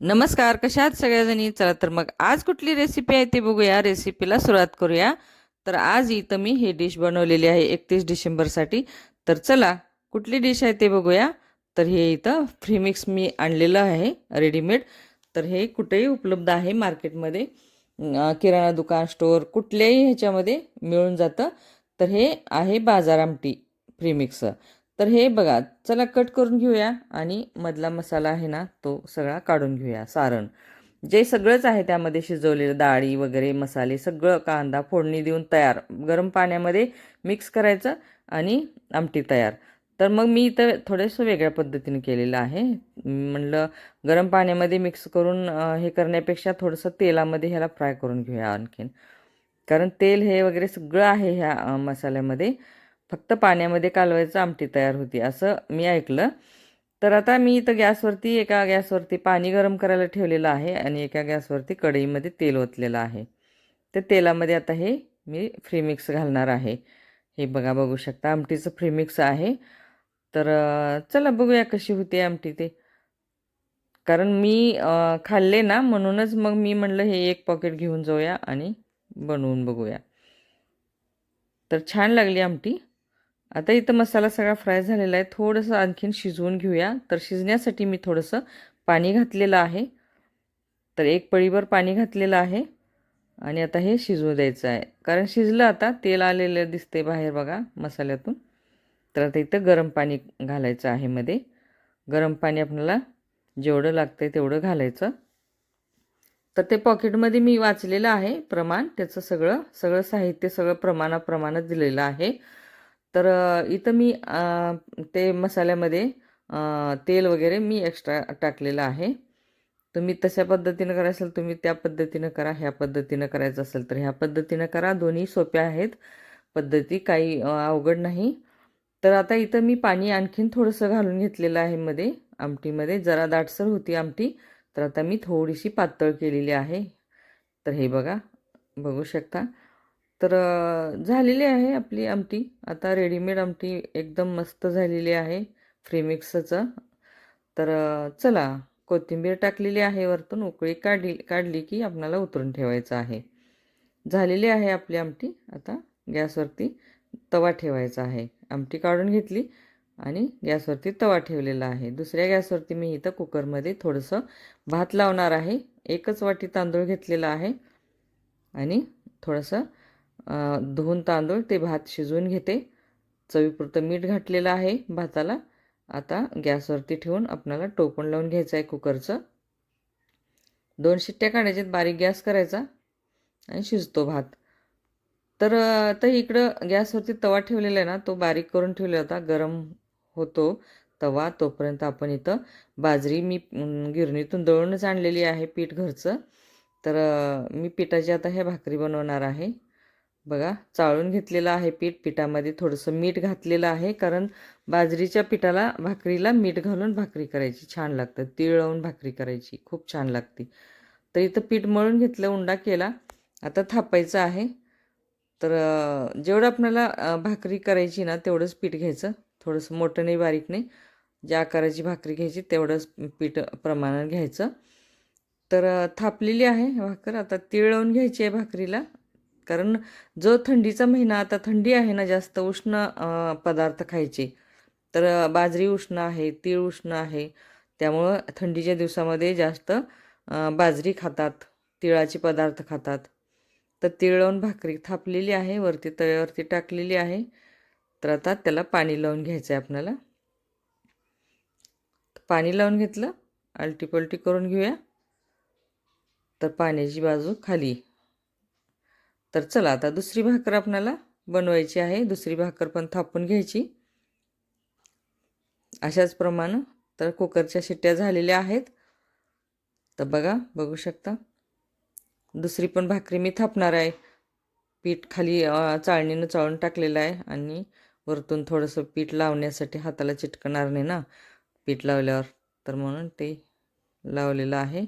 नमस्कार कशा सगळ्याजणी? चला तर मग आज कुठली रेसिपी आहे ते बघूया. रेसिपीला सुरुवात करूया. तर आज इथं मी हे डिश बनवलेली आहे एकतीस डिसेंबरसाठी तर चला कुठली डिश आहे ते बघूया. तर हे इथं फ्री मिक्स मी आणलेलं आहे रेडीमेड तर हे कुठेही उपलब्ध आहे मार्केटमध्ये. किराणा दुकान स्टोअर कुठल्याही ह्याच्यामध्ये मिळून जातं. तर हे आहे बाजार आमटी प्रीमिक्स तर हे बघा चला कट करून घेऊया आणि मधला मसाला आहे ना तो सगळा काढून घेऊया सारण. जे सगळंच आहे त्यामध्ये शिजवलेलं डाळी वगैरे मसाले सगळं कांदा फोडणी देऊन तयार. गरम पाण्यामध्ये मिक्स करायचं आणि आमटी तयार. तर मग मी इथं थोडंसं वेगळ्या पद्धतीने केलेलं आहे. म्हणलं गरम पाण्यामध्ये मिक्स करून हे करण्यापेक्षा थोडंसं तेलामध्ये ह्याला फ्राय करून घेऊया आणखीन. कारण तेल हे वगैरे सगळं आहे ह्या मसाल्यामध्ये. फक्त पाण्यामध्ये कालवायचं आमटी तयार होती असं मी ऐकलं. तर आता मी इथं गॅसवरती एका गॅसवरती पाणी गरम करायला ठेवलेलं आहे आणि एका गॅसवरती कढईमध्ये तेल ओतलेलं आहे. तर तेलामध्ये आता हे मी फ्री मिक्स घालणार आहे. हे बघा बघू शकता आमटीचं फ्री मिक्स आहे. तर चला बघूया कशी होते आमटी ते. कारण मी खाल्ले ना म्हणूनच मग मी म्हणलं हे एक पॉकेट घेऊन जाऊया आणि बनवून बघूया. तर छान लागली आमटी. आता इथं मसाला सगळा फ्राय झालेला आहे. थोडंसं आणखीन शिजवून घेऊया. तर शिजण्यासाठी मी थोडंसं पाणी घातलेलं आहे. तर एक पळीभर पाणी घातलेलं आहे. आणि आता हे शिजवू द्यायचं आहे. कारण शिजलं आता तेल आलेलं दिसते बाहेर बघा मसाल्यातून. तर आता इथं गरम पाणी घालायचं आहे मध्ये. गरम पाणी आपल्याला जेवढं लागतं आहे तेवढं घालायचं. तर ते पॉकेटमध्ये मी वाचलेलं आहे प्रमाण. त्याचं सगळं सगळं साहित्य सगळं प्रमाणाप्रमाणात दिलेलं आहे. तर इथं मी ते मसाल्यामध्ये तेल वगैरे मी एक्स्ट्रा टाकलेलं आहे. तुम्ही तशा पद्धतीनं करायचं असेल तुम्ही त्या पद्धतीनं करा ह्या पद्धतीनं करायचं असेल तर ह्या पद्धतीनं करा. दोन्ही सोप्या आहेत. पद्धती काही अवघड नाही. तर आता इथं मी पाणी आणखीन थोडंसं घालून घेतलेलं आहे मध्ये आमटीमध्ये. जरा दाटसर होती आमटी. तर आता मी थोडीशी पातळ केलेली आहे. तर हे बघा बघू शकता. तर झालेली आहे आपली आमटी. आता रेडीमेड आमटी एकदम मस्त झालेली आहे फ्री मिक्सचं तर चला कोथिंबीर टाकलेली आहे वरतून उकळी काढली काढली की आपणाला उतरून ठेवायचं आहे. झालेली आहे आपली आमटी. आता गॅसवरती तवा ठेवायचा आहे. आमटी काढून घेतली आणि गॅसवरती तवा ठेवलेला आहे. दुसऱ्या गॅसवरती मी इथं कुकरमध्ये थोडंसं भात लावणार आहे. एकच वाटी तांदूळ घेतलेला आहे आणि थोडंसं धुवून तांदूळ ते भात शिजवून घेते. चवीपुरतं मीठ घातलेलं आहे भाताला. आता गॅसवरती ठेवून आपणाला टोपण लावून घ्यायचं आहे कुकरचं. दोन शिट्ट्या काढायच्यात बारीक गॅस करायचा आणि शिजतो भात. तर आता इकडं गॅसवरती तवा ठेवलेला आहे ना तो बारीक करून ठेवला होता. गरम होतो तवा तोपर्यंत आपण इथं बाजरी मी गिरणीतून दळूनच आणलेली आहे पीठ घरचं. तर मी पिठाची आता हे भाकरी बनवणार आहे. बघा चाळून घेतलेलं आहे पीठ. पिठामध्ये थोडंसं मीठ घातलेलं आहे कारण बाजरीच्या पिठाला भाकरीला मीठ घालून भाकरी करायची. छान लागतं. तीळ लावून भाकरी करायची. खूप छान लागते. तर इथं पीठ मळून घेतलं उंडा केला. आता थापायचं आहे. तर जेवढं आपल्याला भाकरी करायची ना तेवढंच पीठ घ्यायचं. थोडंसं मोठं नाही बारीक नाही. ज्या आकाराची भाकरी घ्यायची तेवढंच पीठ प्रमाणात घ्यायचं. तर थापलेली आहे भाकर. आता तीळ लावून घ्यायची आहे भाकरीला. कारण जो थंडीचा महिना आता थंडी आहे ना जास्त उष्ण पदार्थ खायचे. तर बाजरी उष्ण आहे तीळ उष्ण आहे. त्यामुळं थंडीच्या दिवसामध्ये जास्त बाजरी खातात तिळाचे पदार्थ खातात. तर तिळ लावून भाकरी थापलेली आहे वरती तव्यावरती टाकलेली आहे. तर आता त्याला पाणी लावून घ्यायचं आहे आपल्याला. पाणी लावून घेतलं आलटी पलटी करून घेऊया. तर पाण्याची बाजू खाली. तर चला आता दुसरी भाकर आपणाला बनवायची आहे. दुसरी भाकर पण थापून घ्यायची. अशाच प्रमाणे तर कुकरच्या शिट्ट्या झालेल्या आहेत. तर बघा बघू शकता. दुसरी पण भाकरी मी थापणार आहे. पीठ खाली चाळणीनं चाळून टाकलेलं आहे आणि वरतून थोडंसं पीठ लावण्यासाठी हाताला चिटकणार नाही ना. पीठ लावल्यावर. तर म्हणून ते लावलेलं आहे.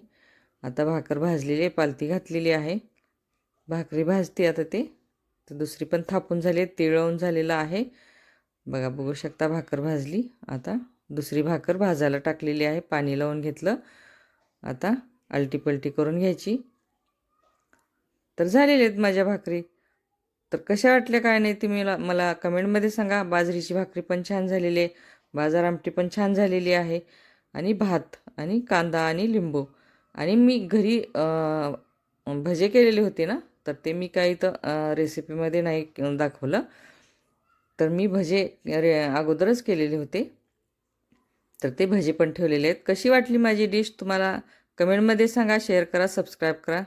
आता भाकर भाजलेली आहे पालती घातलेली आहे. भाकरी भाजते आता ते. तर दुसरी पण थापून झाली आहे तिळवून झालेलं आहे. बघा बघू शकता भाकर भाजली. आता दुसरी भाकर भाजायला टाकलेली आहे पाणी लावून घेतलं. आता आलटी पलटी करून घ्यायची. तर झालेले आहेत माझ्या भाकरी. तर कशा वाटल्या काय नाही तुम्ही मला कमेंटमध्ये सांगा. बाजरीची भाकरी पण छान झालेली आहे. बाजार आमटी पण छान झालेली आहे. आणि भात आणि कांदा आणि लिंबू. आणि मी घरी भजे केलेले होते ना तर ते मी काही तर रेसिपीमध्ये नाही दाखवलं. तर मी भजे रे अगोदरच केलेले होते. तर ते भजे पण ठेवलेले आहेत. कशी वाटली माझी डिश? तुम्हाला कमेंटमध्ये सांगा शेअर करा सबस्क्राईब करा.